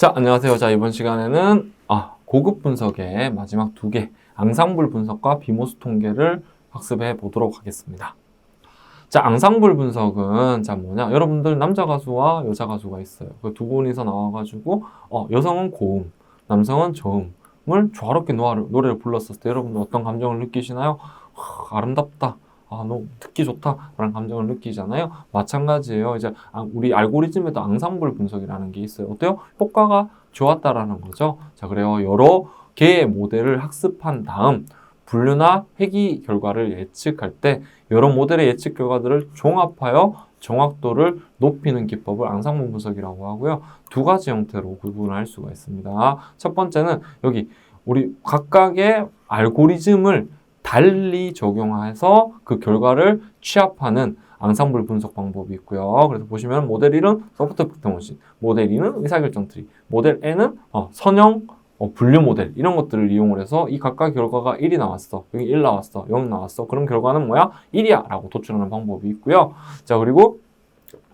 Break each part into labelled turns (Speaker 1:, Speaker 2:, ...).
Speaker 1: 자, 안녕하세요. 자, 이번 시간에는 아, 고급 분석의 마지막 두 개, 앙상블 분석과 비모스 통계를 학습해 보도록 하겠습니다. 자, 앙상블 분석은 자 뭐냐? 여러분들 남자 가수와 여자 가수가 있어요. 그 두 분이서 나와가지고 어, 여성은 고음, 남성은 저음을 조화롭게 노래를, 불렀을 때 여러분들 어떤 감정을 느끼시나요? 하, 아름답다. 아, 너무 듣기 좋다라는 감정을 느끼잖아요. 마찬가지예요. 이제 아, 우리 알고리즘에도 앙상블 분석이라는 게 있어요. 어때요? 효과가 좋았다라는 거죠. 자, 그래요. 여러 개의 모델을 학습한 다음 분류나 회귀 결과를 예측할 때 여러 모델의 예측 결과들을 종합하여 정확도를 높이는 기법을 앙상블 분석이라고 하고요. 두 가지 형태로 구분할 수가 있습니다. 첫 번째는 여기 우리 각각의 알고리즘을 달리 적용해서 그 결과를 취합하는 앙상블 분석 방법이 있고요. 그래서 보시면 모델 1은 소프트 팩터머신, 모델 2는 의사결정 트리, 모델 N은 어, 선형 어, 분류 모델 이런 것들을 이용을 해서 이 각각 결과가 1이 나왔어. 여기 1 나왔어. 0 나왔어. 그럼 결과는 뭐야? 1이야 라고 도출하는 방법이 있고요. 자 그리고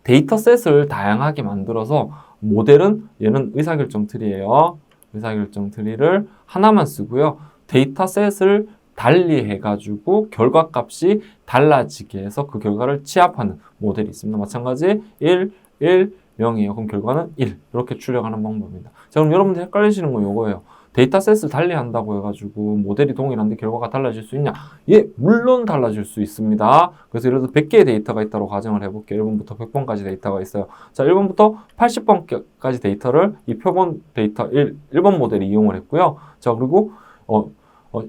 Speaker 1: 데이터셋을 다양하게 만들어서 모델은 얘는 의사결정 트리예요. 의사결정 트리를 하나만 쓰고요. 데이터셋을 달리 해가지고 결과값이 달라지게 해서 그 결과를 취합하는 모델이 있습니다. 마찬가지 1, 1, 0이에요. 그럼 결과는 1 이렇게 출력하는 방법입니다. 자 그럼 여러분들 헷갈리시는 건 이거예요. 데이터셋을 달리 한다고 해가지고 모델이 동일한데 결과가 달라질 수 있냐? 예, 물론 달라질 수 있습니다. 그래서 예를 들어 100개의 데이터가 있다고 가정을 해볼게요. 1번부터 100번까지 데이터가 있어요. 자, 1번부터 80번까지 데이터를 이 표본 데이터 1, 1번 모델이 이용을 했고요. 자, 그리고 어, 어,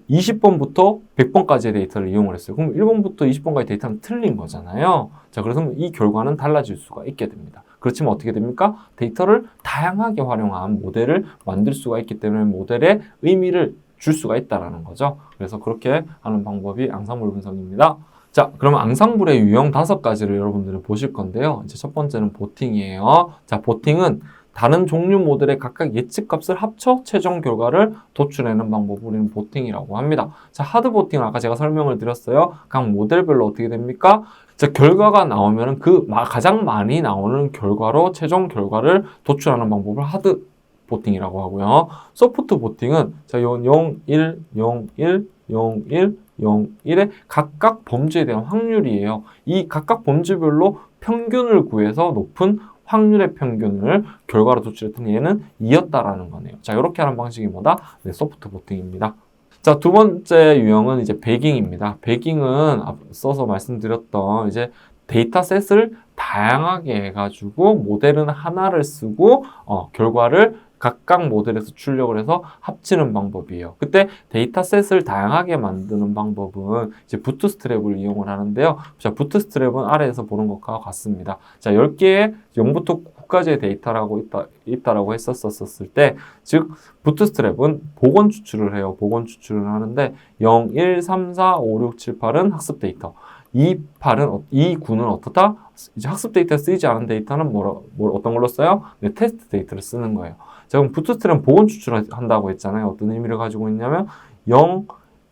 Speaker 1: 20번부터 100번까지의 데이터를 이용을 했어요. 그럼 1번부터 20번까지 데이터는 틀린 거잖아요. 자, 그래서 이 결과는 달라질 수가 있게 됩니다. 그렇지만 어떻게 됩니까? 데이터를 다양하게 활용한 모델을 만들 수가 있기 때문에 모델의 의미를 줄 수가 있다라는 거죠. 그래서 그렇게 하는 방법이 앙상블 분석입니다. 자, 그러면 앙상블의 유형 다섯 가지를 여러분들은 보실 건데요. 이제 첫 번째는 보팅이에요. 자, 보팅은 다른 종류 모델의 각각 예측값을 합쳐 최종 결과를 도출해내는 방법을 우리는 보팅이라고 합니다. 자, 하드 보팅은 아까 제가 설명을 드렸어요. 각 모델별로 어떻게 됩니까? 자, 결과가 나오면 그 가장 많이 나오는 결과로 최종 결과를 도출하는 방법을 하드 보팅이라고 하고요. 소프트 보팅은 자, 0, 1, 0, 1, 0, 1, 0, 1의 각각 범주에 대한 확률이에요. 이 각각 범주별로 평균을 구해서 높은 확률의 평균을 결과로 도출했더니 얘는 이었다라는 거네요. 자, 이렇게 하는 방식이 뭐다? 네, 소프트 보팅입니다. 자, 두 번째 유형은 이제 베깅입니다. 베깅은 앞서서 말씀드렸던 이제 데이터셋을 다양하게 해가지고 모델은 하나를 쓰고 어, 결과를 각각 모델에서 출력을 해서 합치는 방법이에요. 그때 데이터셋을 다양하게 만드는 방법은 이제 부트스트랩을 이용을 하는데요. 자, 부트스트랩은 아래에서 보는 것과 같습니다. 자, 10개의 0부터 9까지의 데이터라고 있다, 있다라고 했었었을 때, 즉, 부트스트랩은 복원 추출을 해요. 복원 추출을 하는데, 0, 1, 3, 4, 5, 6, 7, 8은 학습 데이터. 2, 8은, 2, 9는 어떻다? 이제 학습 데이터에 쓰이지 않은 데이터는 뭐라, 뭐, 어떤 걸로 써요? 네, 테스트 데이터를 쓰는 거예요. 자, 그럼 부트스트랩은 복원 추출한다고 했잖아요. 어떤 의미를 가지고 있냐면 0,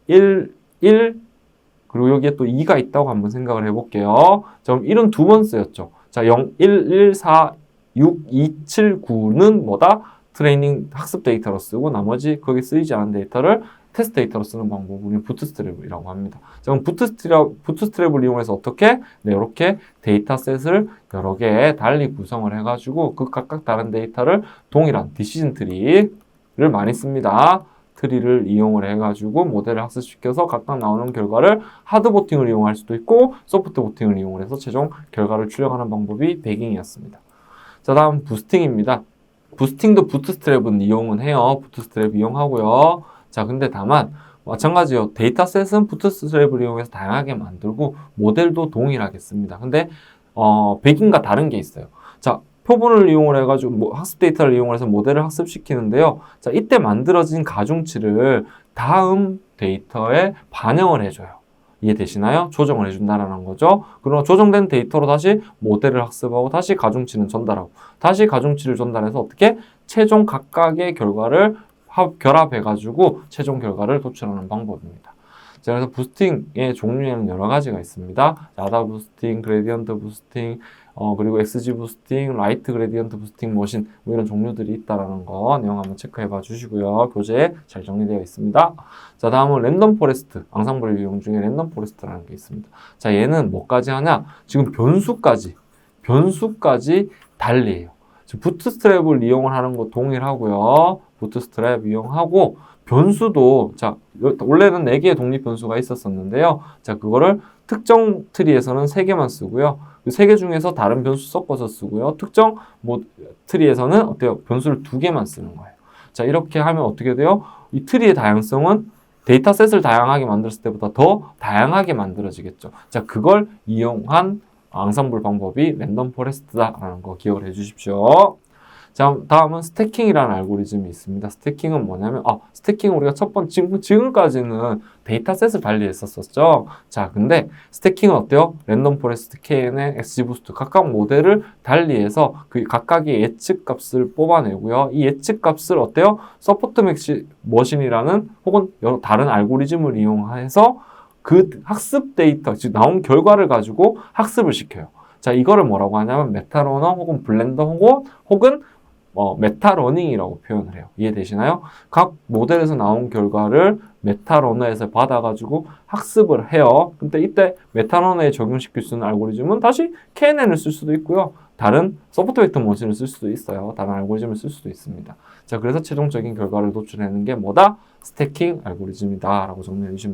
Speaker 1: 1, 1, 그리고 여기에 또 2가 있다고 한번 생각을 해볼게요. 자, 그럼 1은 두 번 쓰였죠. 자, 0, 1, 1, 4, 6, 2, 7, 9는 뭐다? 트레이닝 학습 데이터로 쓰고 나머지 거기 쓰이지 않은 데이터를 테스트 데이터로 쓰는 우리는 부트스트랩이라고 합니다. 자, 그럼 부트스트랩, 부트스트랩을 이용해서 어떻게? 네, 이렇게 데이터셋을 여러 개 달리 구성을 해가지고 그 각각 다른 데이터를 동일한 디시즌 트리를 많이 씁니다. 트리를 이용을 해가지고 모델을 학습시켜서 각각 나오는 결과를 하드 보팅을 이용할 수도 있고 소프트 보팅을 이용해서 최종 결과를 출력하는 방법이 베깅이었습니다. 자, 다음 부스팅입니다. 부스팅도 부트스트랩은 이용은 해요. 부트스트랩 이용하고요. 자, 근데 다만 마찬가지요. 데이터셋은 부트스트랩을 이용해서 다양하게 만들고 모델도 동일하겠습니다. 근데 어, 백인과 다른 게 있어요. 자, 표본을 이용을 해가지고 뭐 학습 데이터를 이용해서 모델을 학습시키는데요. 자, 이때 만들어진 가중치를 다음 데이터에 반영을 해줘요. 이해되시나요? 조정을 해준다는 거죠. 그리고 조정된 데이터로 다시 모델을 학습하고 다시 가중치는 전달하고 다시 가중치를 전달해서 어떻게 최종 각각의 결과를 합, 결합해가지고 최종 결과를 도출하는 방법입니다. 자, 그래서 부스팅의 종류에는 여러 가지가 있습니다. 야다 부스팅, 그레디언트 부스팅, 어, 그리고 XG 부스팅, 라이트 그레디언트 부스팅 머신 뭐 이런 종류들이 있다라는 거 내용 한번 체크해 봐 주시고요. 교재에 잘 정리되어 있습니다. 자, 다음은 랜덤 포레스트. 앙상블 유형 중에 랜덤 포레스트라는 게 있습니다. 자, 얘는 뭐까지 하냐? 지금 변수까지, 변수까지 달리해요. 부트스트랩을 이용을 하는 거 동일하고요. 부트스트랩 이용하고 변수도 자 원래는 4개의 독립 변수가 있었었는데요. 자 그거를 특정 트리에서는 3개만 쓰고요. 그 3개 중에서 다른 변수 섞어서 쓰고요. 특정 뭐 트리에서는 어때요? 변수를 2개만 쓰는 거예요. 자 이렇게 하면 어떻게 돼요? 이 트리의 다양성은 데이터셋을 다양하게 만들었을 때보다 더 다양하게 만들어지겠죠. 자 그걸 이용한 앙상블 방법이 랜덤 포레스트다라는 거 기억을 해 주십시오. 자, 다음은 스태킹이라는 알고리즘이 있습니다. 스태킹은 뭐냐면, 아, 스태킹은 우리가 첫 번째, 지금, 지금까지는 데이터셋을 달리했었었죠. 자, 근데 스태킹은 어때요? 랜덤 포레스트, KNN, XGBoost 각각 모델을 달리해서 그 각각의 예측 값을 뽑아내고요. 이 예측 값을 어때요? 서포트 맥시 머신이라는 혹은 여러 다른 알고리즘을 이용해서 그 학습 데이터, 즉 나온 결과를 가지고 학습을 시켜요. 자, 이거를 뭐라고 하냐면 메타러너 혹은 블렌더 혹은 혹은 어, 메타러닝이라고 표현을 해요. 이해되시나요? 각 모델에서 나온 결과를 메타러너에서 받아가지고 학습을 해요. 근데 이때 메타러너에 적용시킬 수 있는 알고리즘은 다시 KNN을 쓸 수도 있고요. 다른 소프트 벡터 머신을 쓸 수도 있어요. 다른 알고리즘을 쓸 수도 있습니다. 자, 그래서 최종적인 결과를 도출하는 게 뭐다? 스태킹 알고리즘이다. 라고 정리해 주시면 됩니다.